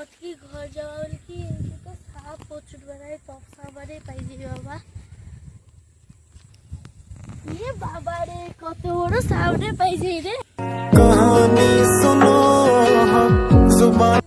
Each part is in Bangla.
चौथी घर जवाब की इनकी तो साफ़ पोचट बनाए तो सामने पाइजे बाबा। ये बाबा रे कत तो बड़ सामने रे। कहानी सुनो हाँ, ज़ुबान।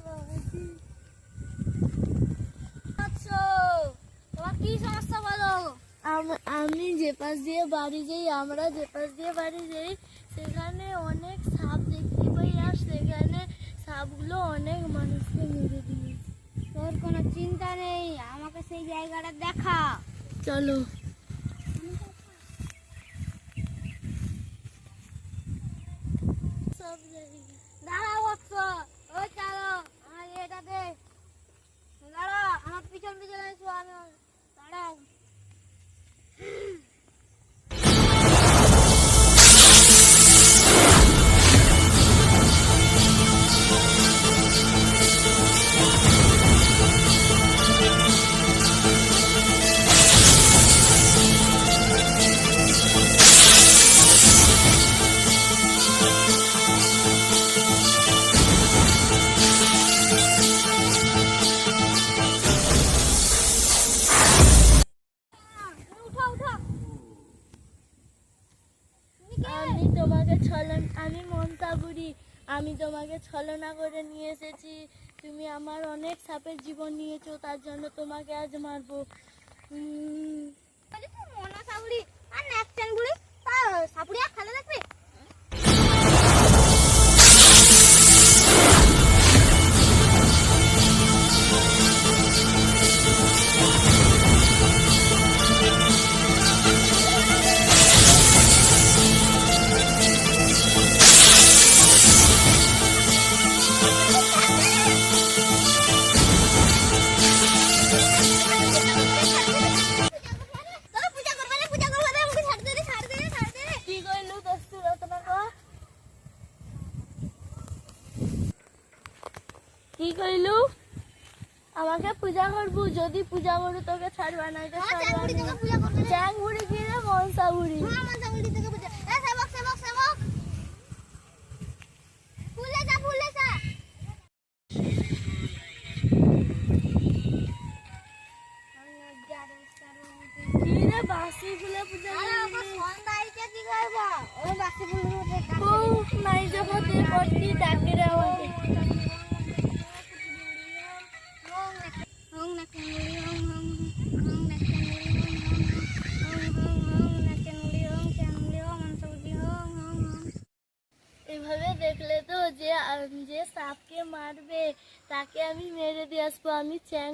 আমি যে পাশ দিয়ে বাড়ি যাই আমরা যে পাশ দিয়ে বাড়ি যাই সেখানে অনেক সাপ দেখতে পাই আর সেখানে সাপগুলো অনেক মানুষকে মেরে দিয়েছে। তোর কোনো চিন্তা নেই আমাকে সেই জায়গাটা দেখা। চলো। আমি তোমাকে ছলন, আমি মমতা বুড়ি আমি তোমাকে ছলনা করে নিয়ে এসেছি। তুমি আমার অনেক সাপের জীবন নিয়েছো, তার জন্য তোমাকে আজ মারবো। কইলু? আমাকে পূজা করবু যদি পূজা করু তোকে ছাড়বা না ছাড়বা চ্যাং বুড়ি কি রে মনসা বুড়ি বাসি ফুলে পূজা? সন্ধ্যা কি করব ওই বাসি নাই এভাবে দেখলে তো যে আম, যে সাপকে মারবে তাকে আমি মেরে দিয়ে আসবো আমি চ্যাং